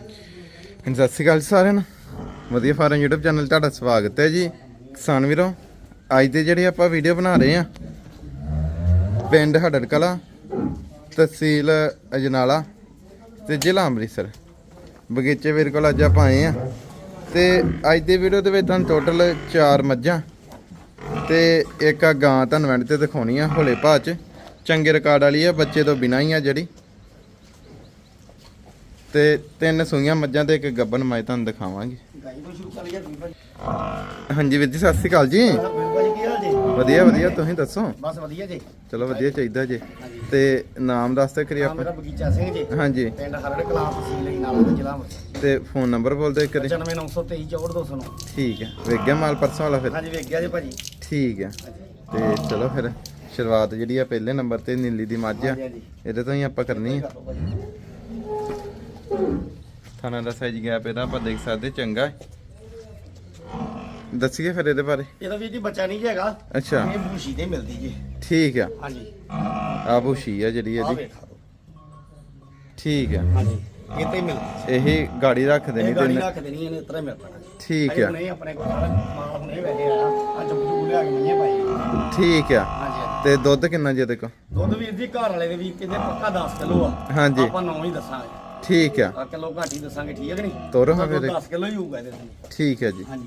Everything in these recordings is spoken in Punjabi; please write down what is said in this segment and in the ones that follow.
ਸਤਿ ਸ਼੍ਰੀ ਅਕਾਲ ਜੀ ਸਾਰਿਆਂ ਨੂੰ। ਵਧੀਆ ਫਾਰਮ YouTube ਚੈਨਲ ਤੁਹਾਡਾ ਸਵਾਗਤ ਹੈ ਜੀ। ਕਿਸਾਨ ਵੀਰੋ, ਅੱਜ ਦੇ ਜਿਹੜੇ ਆਪਾਂ ਵੀਡੀਓ ਬਣਾ ਰਹੇ ਆ ਪਿੰਡ ਹੜੜ ਕਲਾ ਤਹਿਸੀਲ ਅਜਨਾਲਾ ਤੇ ਜ਼ਿਲ੍ਹਾ ਅੰਮ੍ਰਿਤਸਰ। ਬਗੀਚੇ ਵੀਰ ਕੋਲ ਅੱਜ ਆਪਾਂ ਆਏ ਆ ਤੇ ਅੱਜ ਦੀ ਵੀਡੀਓ ਦੇ ਵਿੱਚ ਤੁਹਾਨੂੰ ਟੋਟਲ 4 ਮੱਝਾਂ ਤੇ ਇੱਕ ਆ ਗਾਂ ਤੁਹਾਨੂੰ ਐਂਡ ਤੇ ਦਿਖਾਉਣੀ ਆ, ਹੋਲੇ ਭਾਅ ਚ। ਚੰਗੇ ਰਿਕਾਰਡ ਵਾਲੀ ਆ, ਬੱਚੇ ਤੋਂ ਬਿਨਾਂ ਹੀ ਆ ਜਿਹੜੀ। ਤੇ ਤਿੰਨ ਸੂਈਆਂ ਮੱਝਾਂ ਤੇ ਇੱਕ ਗੱਬਨ ਮੈਂ ਤੁਹਾਨੂੰ ਦਿਖਾਵਾਂਗੇ। ਹਾਂਜੀ ਵੀਰ ਜੀ ਸਤਿ ਸ਼੍ਰੀ ਅਕਾਲ ਜੀ। ਵਧੀਆ ਵਧੀਆ ਤੁਸੀਂ ਦੱਸੋ? ਬਸ ਵਧੀਆ ਜੀ। ਚਲੋ ਵਧੀਆ ਚਾਹੀਦਾ ਜੀ। ਤੇ ਨਾਮ ਦੱਸ ਤੇ ਕਰੀ ਆਪਾਂ ਮੇਰਾ ਬਗੀਚਾ ਸਿੰਘ ਜੀ। ਹਾਂਜੀ। ਪਿੰਡ ਹਰੜ ਕਲਾਂ ਤਹਿਸੀਲ ਨਾਲ ਦਾ ਜ਼ਿਲ੍ਹਾ ਤੇ ਫੋਨ ਨੰਬਰ ਬੋਲ ਦਿਓ ਕਰੀ 95923 6429 ਠੀਕ ਹੈ। ਵੇਖ ਗਿਆ ਮਾਲ ਪਰਸੋਂ ਵਾਲਾ ਫਿਰ? ਹਾਂਜੀ ਵੇਖ ਗਿਆ ਜੀ ਭਾਜੀ। ਠੀਕ ਹੈ। ਤੇ ਚਲੋ ਫਿਰ ਸ਼ੁਰੂਆਤ ਜਿਹੜੀ ਆ ਪਹਿਲੇ ਨੰਬਰ ਤੇ ਨੀਲੀ ਦੀ ਮੱਝ ਆ। ਇਹਦੇ ਤੋਂ ਹੀ ਆਪਾਂ ਕਰਨੀ ਆ। ਥਾਣਾ ਦਾ ਸਾਈਜ਼ ਗੈਪ ਇਹਦਾ ਆਪਾਂ ਦੇਖ ਸਕਦੇ ਚੰਗਾ। ਹੈ ਦੱਸੀਏ ਫਿਰ ਇਹਦੇ ਬਾਰੇ। ਇਹਦਾ ਵੀਰ ਜੀ ਬੱਚਾ ਨਹੀਂ ਹੈਗਾ। ਅੱਛਾ। ਇਹ ਬੂਸ਼ੀ ਤੇ ਮਿਲਦੀ ਜੀ। ਠੀਕ ਆ। ਹਾਂਜੀ। ਆ ਬੁਸ਼ੀ ਆ ਜਿਹੜੀ ਆ ਇਹਦੀ। ਵੇਖਾ। ਠੀਕ ਆ। ਹਾਂਜੀ। ਇਹ ਤੇ ਮਿਲਦੀ। ਇਹੀ ਗਾੜੀ ਰੱਖ ਦੇਣੀ ਇਹ ਗਾੜੀ ਤੇ ਰੱਖ ਦੇਣੀ ਇਹਨੇ ਇਤਰਾ ਮਿਲ ਪੈਣਾ ਠੀਕ ਆ। ਹੁਣੇ ਆਪਣੇ ਕੋਲ ਸਾਰਾ ਮਾਲ ਹੁਣੇ ਵੈਸੇ ਆਇਆ। ਅੱਜ ਬੁੱਧੂ ਲਿਆ ਕੇ ਨਹੀਂ ਪਾਈ ਠੀਕ ਆ। ਹਾਂਜੀ। ਤੇ ਦੁੱਧ ਕਿੰਨਾ ਜੇ ਦੇਖੋ ਦੁੱਧ ਵੀਰ ਜੀ ਘਰ ਵਾਲੇ ਦੇ ਵੀ ਕਹਿੰਦੇ ਪੱਕਾ 10 ਕਿਲੋ ਆ। ਹਾਂਜੀ। ਆਪਾਂ 9 ਹੀ ਦੱਸਾਂਗੇ। ਠੀਕ ਆ। ਆ ਕਿਲੋ ਘੱਟ ਦੱਸਾਂਗੇ ਠੀਕ ਹੈ ਕਿ ਨਹੀਂ? ਤੋਰੋ ਹਾਂ ਫਿਰ। 10 ਕਿਲੋ ਹੀ ਹੋਊਗਾ ਇਹਦੇ ਥੱਲੇ ਠੀਕ ਹੈ ਜੀ। ਹਾਂਜੀ।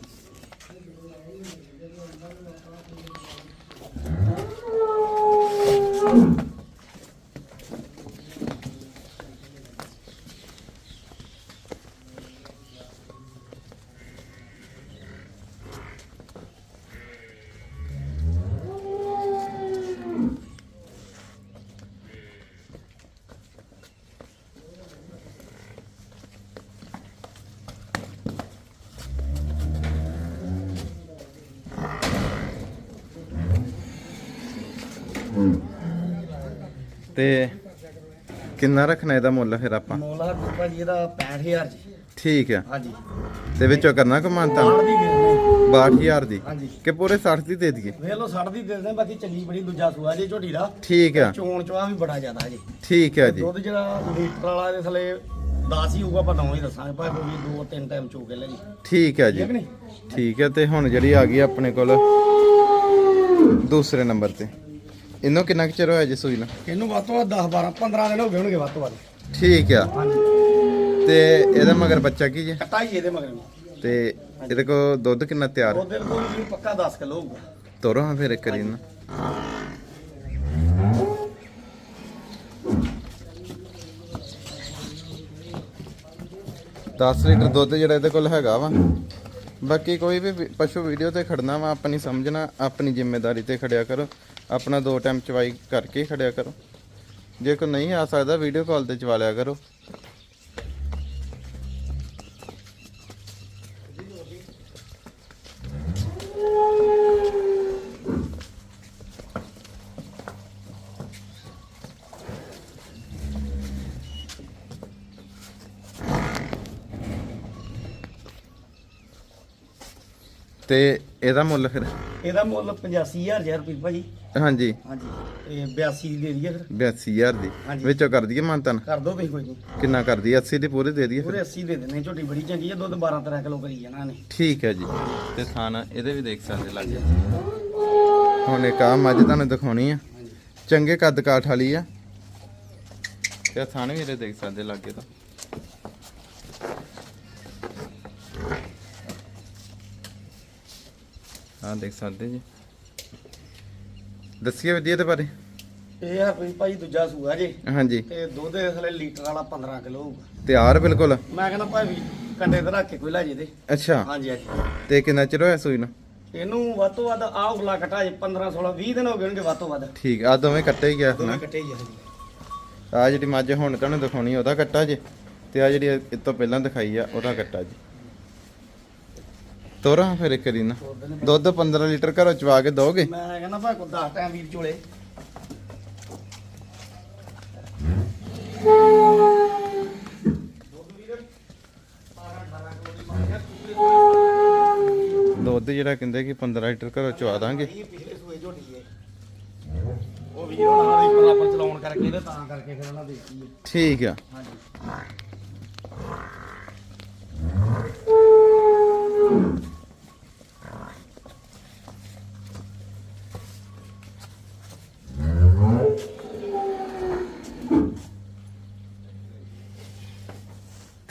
ਤੇ ਕਿੰਨਾ ਰੱਖਣਾ ਇਹਦਾ ਮੁੱਲ ਫਿਰ ਆਪਾਂ? ਮੋਲਾ ਰੁਪਾ ਜੀ ਇਹਦਾ 65000 ਜੀ। ਠੀਕ ਆ। ਹਾਂਜੀ। ਤੇ ਵਿੱਚੋਂ ਕਰਨਾ ਦੀ ਦੇ ਦਿੰਦੇ 62000 ਦੀ? ਹਾਂਜੀ। ਕਿ ਪੂਰੇ 60 ਦੀ ਦੇ ਦਈਏ? ਵੇਖ ਲਓ 60 ਦੀ ਦੇ ਦਿੰਦੇ ਬਾਕੀ ਚੰਗੀ ਬੜੀ ਦੂਜਾ ਸੂਆ ਜੀ ਝੋਟੀ ਦਾ। ਠੀਕ ਆ। ਚੋਣ ਚਵਾ ਵੀ ਬੜਾ ਜ਼ਿਆਦਾ ਜੀ। ਠੀਕ ਆ ਜੀ। ਦੁੱਧ ਜਿਹੜਾ ਲੀਟਰ ਵਾਲਾ ਇਹਦੇ ਥੱਲੇ 10 ਹੀ ਹੋਊਗਾ 9 ਹੀ ਦੱਸਾਂਗੇ ਭਾਵੇਂ ਕੋਈ ਦੋ ਤਿੰਨ ਟਾਈਮ ਚੋ ਕੇ ਲੈ ਜੀ। ਠੀਕ ਆ ਜੀ। ਠੀਕ ਹੈ ਤੇ ਹੁਣ ਜਿਹੜੀ ਆ ਗਈ ਆਪਣੇ ਕੋਲ ਦੂਸਰੇ ਨੰਬਰ ਤੇ। ਇਹਨੂੰ ਕਿੰਨਾ ਕੁ ਚਿਰ ਹੋਇਆ ਜੀ ਸੂਈ ਨੂੰ? ਇਹਨੂੰ ਵੱਧ ਤੋਂ ਵੱਧ 10 12 15 ਦਿਨ ਹੋ ਗਏ ਹੋਣਗੇ ਵੱਧ ਤੋਂ ਵੱਧ। ਠੀਕ ਆ। ਤੇ ਇਹਦਾ ਮਗਰ ਬੱਚਾ ਕੀ ਜੀ? ਕੱਟਾ ਹੀ ਇਹਦੇ ਮਗਰ ਨੂੰ ਤੇ ਇਹਦੇ ਕੋ ਦੁੱਧ ਕਿੰਨਾ ਤਿਆਰ? ਉਹਦੇ ਕੋਲ ਵੀ ਪੱਕਾ 10 ਕਿਲੋ ਹੋਊਗਾ। ਤੋਰੋ ਹਾਂ ਫਿਰ ਇੱਕ ਵਾਰੀ ਨਾ ਦਸ ਲੀਟਰ ਦੁੱਧ ਜਿਹੜਾ ਇਹਦੇ ਕੋਲ ਹੈਗਾ ਵਾ। ਬਾਕੀ ਕੋਈ ਵੀ ਪਸ਼ੂ ਵੀਡੀਓ ਤੇ ਖੜਨਾ ਵਾ ਆਪਣੀ ਸਮਝਣਾ ਆਪਣੀ ਜ਼ਿੰਮੇਵਾਰੀ ਤੇ ਖੜਿਆ ਕਰੋ। ਆਪਣਾ ਦੋ ਟਾਈਮ ਚਵਾਈ ਕਰਕੇ ਹੀ ਖੜਿਆ ਕਰੋ। ਜੇ ਕੋਈ ਨਹੀਂ ਆ ਸਕਦਾ ਵੀਡੀਓ ਕਾਲ ਤੇ ਚਵਾ ਲਿਆ ਕਰੋ। ਤੇ ਇਹਦਾ ਮੁੱਲ ਫਿਰ? ਇਹਦਾ ਮੁੱਲ 85000 ਰੁਪਏ ਭਾਜੀ। ਹਾਂਜੀ। ਹਾਂਜੀ ਇਹ 82 ਦੀ ਦੇ ਦਈਏ ਫਿਰ। 82000 ਦੀ। ਹਾਂਜੀ। ਵਿੱਚੋਂ ਕਰ ਦਈਏ ਮਾਨਤਨ? ਕਰ ਦੋ ਤੁਸੀਂ ਕੋਈ ਨਹੀਂ। ਕਿੰਨਾ ਕਰਦੀ 80 ਦੀ ਪੂਰੀ ਦੇ ਦਈਏ ਫਿਰ? ਪੂਰੇ 80 ਦੇ ਦਿੰਦੇ ਝੋਟੀ ਬੜੀ ਚੰਗੀ ਹੈ ਦੁੱਧ 12 13 ਕਿਲੋ ਕਰੀ ਜਾਣਾ ਨੇ ਠੀਕ ਹੈ ਜੀ। ਤੇ ਥਾਣਾ ਇਹਦੇ ਵੀ ਦੇਖ ਸਕਦੇ ਲੱਗੇ ਹੁਣ ਇੱਕ ਆ ਮੱਝ ਤੁਹਾਨੂੰ ਦਿਖਾਉਣੀ ਆ। ਚੰਗੇ ਕੱਦ ਕਾਠ ਵਾਲੀ ਆ। ਤੇ ਥਾਣੇ ਵੀ ਇਹਦੇ ਦੇਖ ਸਕਦੇ ਲੱਗੇ ਤਾਂ। ਹਾਂ ਦੇਖ ਸਕਦੇ ਜੀ। ਦੱਸਿਏ ਵਧੀਆ ਦੇ ਬਾਰੇ। ਇਹ ਆ ਕੋਈ ਭਾਈ ਦੂਜਾ ਸੂਆ ਜੇ। ਹਾਂਜੀ। ਤੇ ਦੁੱਧ ਦੇ ਥੱਲੇ ਲੀਟਰ ਵਾਲਾ 15 ਕਿਲੋ ਹੋਊਗਾ। ਤਿਆਰ ਬਿਲਕੁਲ? ਮੈਂ ਕਹਿੰਦਾ ਭਾਈ ਕੰਡੇ ਤੇ ਰੱਖ ਕੇ ਕੋਈ ਲੈ ਜੇ ਤੇ। ਅੱਛਾ। ਹਾਂਜੀ ਹਾਂਜੀ। ਤੇ ਕਿੰਨਾ ਚਿਰ ਹੋਇਆ ਸੂਈ ਨੂੰ? ਇਹਨੂੰ ਵੱਧ ਤੋਂ ਵੱਧ ਆਹ ਉਗਲਾ ਕਟਾ ਜੇ 15 16 20 ਦਿਨ ਹੋ ਗਏ ਹੋਣਗੇ ਵੱਧ ਤੋਂ ਵੱਧ। ਠੀਕ ਆ ਦੋਵੇਂ ਕੱਟੇ ਹੀ ਗਿਆ ਦੋਵੇਂ ਕੱਟੇ ਹੀ ਆ ਹਾਂਜੀ। ਆ ਜਿਹੜੀ ਮੱਝ ਹੁਣ ਤੁਹਾਨੂੰ ਦਿਖਾਉਣੀ ਉਹਦਾ ਕੱਟਾ ਜੇ। ਤੇ ਆ ਜਿਹੜੀ ਇਹ ਤੋਂ ਪਹਿਲਾਂ ਦਿਖਾਈ ਆ ਉਹਦਾ ਕੱਟਾ ਜੀ। ਤੋਰਾ ਫਿਰ ਇੱਕ ਵਾਰੀ ਨਾ ਦੁੱਧ 15 ਲੀਟਰ ਘਰੋਂ ਚਵਾ ਕੇ ਦੋਗੇ? ਮੈਂ ਕਹਿੰਦਾ ਭਾਈ ਕੋ 10 ਟਾਈਮ ਵੀਰ ਚੋਲੇ। ਦੁੱਧ ਜਿਹੜਾ ਕਹਿੰਦੇ ਕਿ 15 ਲੀਟਰ ਘਰੋਂ ਚਵਾ ਦਾਂਗੇ। ਪਿਛਲੇ ਸੂਏ ਝੋਟੀ ਹੈ ਉਹ ਵੀਰ ਹੁਣ ਹਾਲੀ ਬਰਾਬਰ ਚਲਾਉਣ ਕਰਕੇ ਤੇ ਤਾਂ ਕਰਕੇ ਫਿਰ ਉਹਨਾਂ ਦੇਖੀ ਠੀਕ ਆ। ਹਾਂਜੀ।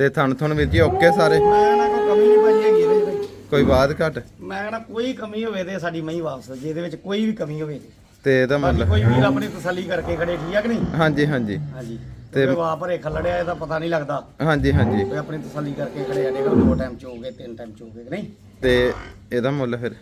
ਤੇ ਥਣ ਥਣ ਵੀਰ ਜੀ ਓਕੇ ਸਾਰੇ। ਮੈਂ ਨਾ ਕੋਈ ਕਮੀ ਨਹੀਂ ਭਾਜੀ ਹੈਗੀ ਇਹਦੇ ਵਿੱਚ। ਕੋਈ ਬਾਤ ਘਟ? ਮੈਂ ਕਹਿੰਦਾ ਕੋਈ ਕਮੀ ਹੋਵੇ ਤੇ ਸਾਡੀ ਮਹੀਂ ਵਾਪਸ ਜੇ ਇਹਦੇ ਵਿੱਚ ਕੋਈ ਵੀ ਕਮੀ ਹੋਵੇ ਤੇ। ਤੇ ਇਹਦਾ ਬਾਕੀ ਮੁੱਲ ਕੋਈ ਵੀਰ ਆਪਣੀ ਤਸੱਲੀ ਕਰਕੇ ਖੜੇ ਠੀਕ ਆ ਕਿ ਨਹੀਂ? ਹਾਂਜੀ ਹਾਂਜੀ। ਹਾਂਜੀ। ਤੇ- ਤੇ ਵਾਹ ਭਰੇ ਖੱਲੜਿਆ ਇਹਦਾ ਪਤਾ ਨਹੀਂ ਲੱਗਦਾ। ਹਾਂਜੀ ਹਾਂਜੀ। ਕੋਈ ਆਪਣੀ ਤਸੱਲੀ ਕਰਕੇ ਖੜੇ ਆਡੇ ਕੋਲ ਦੋ ਟਾਈਮ ਚੋਗੇ ਤਿੰਨ ਟਾਈਮ ਚੋਗੇ ਕਿ ਨਹੀਂ? ਤੇ ਇਹਦਾ ਮੁੱਲ ਫਿਰ?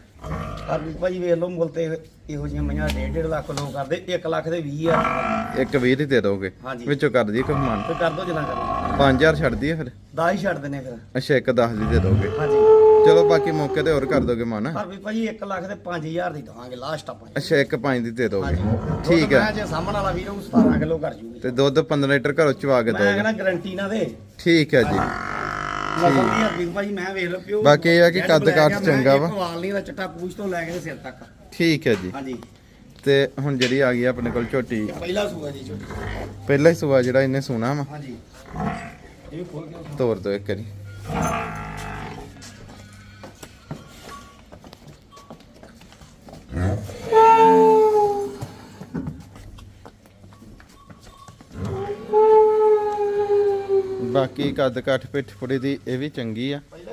ਵੀ ਭਾਜੀ ਵੇਖ ਲਓ ਮੁੱਲ ਤੇ ਇਹੋ ਜਿਹੀਆਂ ਮਈਆਂ 1.5 ਲੱਖ ਲੋਕ ਕਰਦੇ 1 ਲੱਖ ਦੇ 20000 ਇੱਕ 20 ਦੀ ਦੇ ਦੋਗੇ? ਹਾਂਜੀ। ਵਿੱਚੋਂ ਕਰ ਦਈਏ ਕੋਈ ਮਾਨ ਤੇ ਕਰ ਦੋ ਜਿੰਨਾ ਕਰਨਾ 5000 ਛੱਡ ਦਈਏ ਫਿਰ? 10 ਹੀ ਛੱਡ ਦਿੰਨੇ ਫਿਰ। ਅੱਛਾ ਇੱਕ 10 ਦੀ ਦੇ ਦੋਗੇ? ਹਾਂਜੀ। ਚਲੋ ਬਾਕੀ ਮੌਕੇ ਤੇ ਹੋਰ ਕਰ ਦੋਗੇ ਮਾਨ? ਵੀ ਭਾਜੀ 1 ਲੱਖ ਦੇ 5000 ਦੀ ਦਵਾਂਗੇ ਲਾਸਟ ਆਪਾਂ। ਅੱਛਾ ਇੱਕ 5 ਦੀ ਦੇ ਦੋਗੇ। ਠੀਕ ਹੈ। ਜੇ ਸਾਹਮਣ ਵਾਲਾ ਵੀਰ ਉਹ 17 ਕਿਲੋ ਕਰ ਜੂਗੀ। ਤੇ ਦੁੱਧ 15 ਲੀਟਰ ਘਰੋਂ ਚਵਾ ਕੇ ਮੈਂ ਦੋਗੇ। ਕਹਿੰਦਾ ਗਰੰਟੀ ਨਾ ਦੇ। ਠੀਕ ਹੈ ਜੀ। ਨਸਲ ਦੀ ਹਰਪ੍ਰੀਤ ਭਾਜੀ ਮੈਂ ਵੇਖ ਲਓ ਪਿਓ। ਬਾਕੀ ਇਹ ਆ ਕਿ ਕੱਦ ਕਾਠ ਚੰਗਾ ਵਾ। ਵਾਲ ਨਹੀਂ ਦਾ ਚਿੱਟਾ ਪੂਛ ਤੋਂ ਲੈ ਕੇ ਤੇ ਸਿਰ ਤੱਕ। ਠੀਕ ਹੈ ਜੀ। ਹਾਂਜੀ। ਤੇ ਹੁਣ ਜਿਹੜੀ ਆ ਗਈ ਆਪਣੇ ਕੋਲ ਝੋਟੀ। ਪਹਿਲਾ ਸੂਆ ਜੀ ਛੋਟੀ ਪਹਿਲਾ ਹੀ ਸੁਆ ਜਿਹੜਾ ਇਹਨੇ ਸੁਣਾ ਵਾ। ਹਾਂਜੀ। ਇਹ ਖੋਲ ਕੇ। ਤੋਰ ਦੋ ਇੱਕ ਵਾਰੀ। ਬਾਕੀ ਕੱਦ ਕੱਠ ਪਿੱਠ ਪੁੜੀ ਦੀ ਇਹ ਵੀ ਚੰਗੀ ਆ। ਪਹਿਲਾ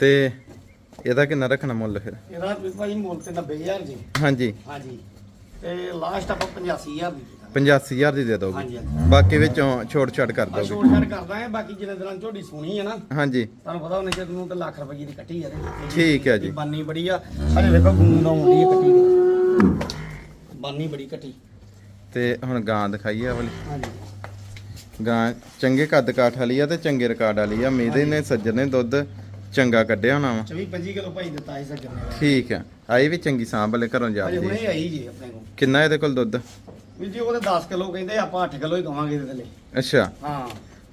ਤੇ ਇਹਦਾ ਕਿੰਨਾ ਰੱਖਣਾ ਮੁੱਲ ਫਿਰ? ਇਹਦਾ ਵੀ ਭਾਜੀ ਮੁੱਲ ਤੇ 90000 ਜੀ। ਹਾਂਜੀ। ਹਾਂਜੀ। ਤੇ ਲਾਸਟ ਆਪਾਂ 85000 ਦੀ ਕੀਤਾ 85000 ਦੀ ਦੇ ਦੋਗੇ? ਹਾਂਜੀ ਬਾਕੀ ਵਿੱਚੋਂ ਕਰ ਆ ਦੋਗੇ? ਛੋੜ ਛਾੜ ਕਰਦਾ ਹੈ ਬਾਕੀ ਜਿਹੜੇ ਦਿਨਾਂ 'ਚ ਝੋਡੀ ਸੋਹਣੀ ਹੈ ਨਾ ਹਾਂਜੀ। ਤੁਹਾਨੂੰ ਪਤਾ ਉਹਨੇ ਜਦ ਨੂੰ ਤੇ ਲੱਖ ਰੁਪਏ ਦੀ ਕੱਟੀ ਆ ਇਹਦੇ। ਠੀਕ ਹੈ ਜੀ। ਬਾਨੀ ਬੜੀ ਆ। ਅਜੇ ਵੇਖੋ ਗੂੰਦ ਆਉਂਦੀ ਹੈ ਕੱਟੀ ਦੀ। ਬਾਨੀ ਬੜੀ ਕੱਟੀ। ਤੇ ਹੁਣ ਗਾਂ ਦਿਖਾਈਏ ਆ ਵਾਲੀ। ਹਾਂਜੀ। ਗਾਂ ਚੰਗੇ ਕੱਦ ਕਾਠ ਵਾਲੀ ਆ ਤੇ ਚੰਗੇ ਰਿਕਾਰਡ ਵਾਲੀ ਆ। ਮੇਦੇ ਨੇ ਸੱਜਣ ਨੇ ਦੁੱਧ। ਚੰਗਾ ਕੱਢਿਆ ਹੋਣਾ ਵਾ। 24 25 ਕਿਲੋ ਭਾਈ ਦਿੱਤਾ ਸੀ ਸੱਜਣ ਨੇ। ਠੀਕ ਆ। ਆਈ ਵੀ ਚੰਗੀ ਸਾਂਭ ਵਾਲੇ ਘਰੋਂ ਅਜੇ ਜਾਂਦੀ ਹੁਣੇ ਆਈ ਜੀ ਆਪਣੇ ਕੋਲ। ਕਿੰਨਾ ਇਹਦੇ ਕੋਲ ਦੁੱਧ? ਵੀ ਜੀ ਉਹਦੇ 10 ਕਿਲੋ ਕਹਿੰਦੇ ਆਪਾਂ 8 ਕਿਲੋ ਹੀ ਕਵਾਂਗੇ ਇਹਦੇ ਥੱਲੇ ਅੱਛਾ। ਹਾਂ।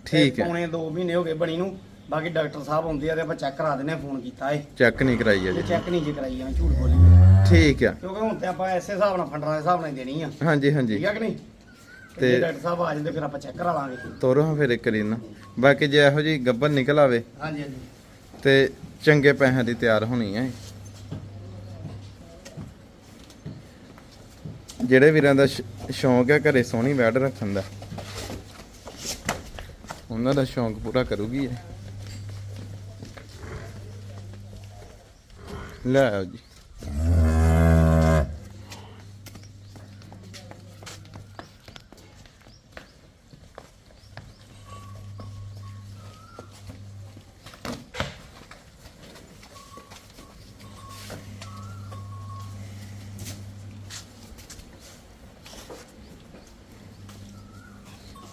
ਠੀਕ ਹੈ। ਪੌਣੇ 2 ਮਹੀਨੇ ਹੋ ਗਏ ਬਣੀ ਨੂੰ। ਬਾਕੀ ਡਾਕਟਰ ਸਾਹਿਬ ਆਉਂਦੇ ਆ ਤੇ ਆਪਾਂ ਚੈੱਕ ਕਰਾ ਦਿੰਨੇ ਫੋਨ ਕੀਤਾ ਏ। ਚੈੱਕ ਨਹੀਂ ਕਰਾਈ ਅਜੇ। ਚੈੱਕ ਨਹੀਂ ਜੇ ਕਰਾਈ ਐਵੇਂ ਝੂਠ ਬੋਲੀ ਠੀਕ ਆ। ਕਿਉਂਕਿ ਹੁਣ ਤੇ ਆਪਾਂ ਐਸੇ ਹਿਸਾਬ ਨਾਲ ਫੰਡਰਾਂ ਦੇ ਹਿਸਾਬ ਨਾਲ ਹੀ ਦੇਣੀ ਆ। ਹਾਂਜੀ ਹਾਂਜੀ। ਠੀਕ ਆ ਕਿ ਨਹੀਂ? ਤੇ- ਡਾਕਟਰ ਸਾਹਿਬ ਆ ਜਾਂਦੇ ਫਿਰ ਆਪਾਂ ਚੈੱਕ ਕਰਾ ਲਾਂਗੇ। ਤੋਰੋ ਹਾਂ ਫਿਰ ਇੱਕ ਵਾਰੀ ਨਾ। ਬਾਕੀ ਜੇ ਇਹੋ ਜੀ ਗੱਬਰ ਨਿਕਲ ਆਵੇ। ਹਾਂਜੀ ਹਾਂਜੀ। ਤੇ ਚੰਗੇ ਪੈਸਿਆਂ ਦੀ ਤਿਆਰ ਹੋਣੀ ਹੈ। ਜਿਹੜੇ ਵੀਰਾਂ ਦਾ ਸ਼ੌਂਕ ਹੈ ਘਰੇ ਸੋਹਣੀ ਵੈੜ ਰੱਖਣ ਦਾ, ਉਹਨਾਂ ਦਾ ਸ਼ੌਂਕ ਪੂਰਾ ਕਰੂਗੀ ਇਹ। ਲੈ ਆਓ ਜੀ।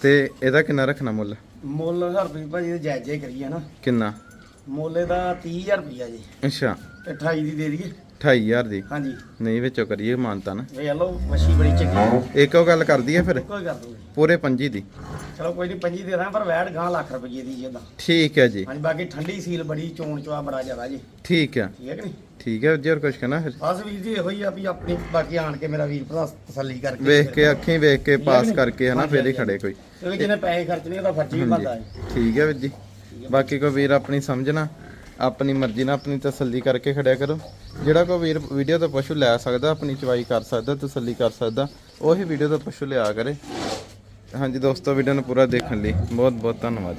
ਤੇ ਇਹਦਾ ਕਿੰਨਾ ਰੱਖਣਾ ਮੁੱਲ? ਮੁੱਲ ਹਰਪ੍ਰੀਤ ਭਾਜੀ ਦੇ ਜਾਇਜ਼ ਹੀ ਕਰੀਏ ਨਾ ਕਿੰਨਾ? ਮੁੱਲ ਇਹਦਾ 30000 ਰੁਪਈਆ ਜੀ। ਅੱਛਾ। ਤੇ 28 ਦੀ ਦੇ ਦਈਏ। 28000 ਦੀ? ਹਾਂਜੀ। ਨਹੀਂ ਵਿੱਚੋਂ ਕਰੀਏ ਮਾਨਤਾ ਨਾ। ਵੇਖ ਲਓ ਮੱਛੀ ਬੜੀ ਚੰਗੀ ਇੱਕੋ ਗੱਲ ਕਰਦੀ ਹੈ ਫਿਰ? ਕੋਈ ਕਰ ਦੋਗੇ ਪੂਰੇ ਪੰਜੀ ਦੀ। ਚਲੋ ਕੋਈ ਨਹੀਂ 25 ਦੇ ਦਾਂ ਪਰ ਵੈਟ ਗਾਂ ਲੱਖ ਰੁਪਈਏ ਦੀ ਜਿਹਦਾ ਠੀਕ ਹੈ ਜੀ। ਹਾਂਜੀ ਬਾਕੀ ਠੰਡੀ ਸੀਲ ਬੜੀ ਚੋਣ ਚਵਾ ਬੜਾ ਜ਼ਿਆਦਾ ਜੀ। ਠੀਕ ਹੈ। ਠੀਕ ਹੈ ਕਿ ਨਹੀਂ? ਠੀਕ ਹੈ ਜੀ ਹੋਰ ਕੁਝ ਕਹਿਣਾ ਫਿਰ? ਬਸ ਵੀਰ ਜੀ ਇਹੋ ਹੀ ਆ ਵੀ ਆਪਣੀ ਬਾਕੀ ਆਣ ਕੇ ਮੇਰਾ ਵੀਰ ਭਰਾ ਤਸੱਲੀ ਕਰਕੇ ਵੇਖ ਕੇ ਅੱਖੀਂ ਵੇਖ ਕੇ ਪਾਸ? ਕਰਕੇ ਹਨਾ ਫੇਰ ਹੀ ਖੜੇ ਕੋਈ। ਕਿਉਂਕਿ ਜਿਹਨੇ ਪੈਸੇ ਖਰਚਣੇ ਉਹਦਾ ਫਰਜ਼ ਵੀ ਬਣਦਾ ਹੈ। ਠੀਕ ਹੈ ਵੀਰ ਜੀ। ਬਾਕੀ ਕੋਈ ਵੀਰ ਆਪਣੀ ਸਮਝਣਾ ਆਪਣੀ ਮਰਜ਼ੀ ਨਾਲ ਆਪਣੀ ਤਸੱਲੀ ਕਰਕੇ ਖੜਿਆ ਕਰੋ। ਜਿਹੜਾ ਕੋਈ ਵੀਰ ਵੀਡੀਓ ਤੋਂ ਪਸ਼ੂ ਲੈ ਸਕਦਾ ਆਪਣੀ ਚਵਾਈ ਕਰ ਸਕਦਾ ਤਸੱਲੀ ਕਰ ਸਕਦਾ ਉਹੀ ਵੀਡੀਓ ਤੋਂ ਪਸ਼ੂ ਲਿਆ ਕਰੇ। ਹਾਂਜੀ ਦੋਸਤੋ ਵੀਡੀਓ ਨੂੰ ਪੂਰਾ ਦੇਖਣ ਲਈ ਬਹੁਤ ਬਹੁਤ ਧੰਨਵਾਦ।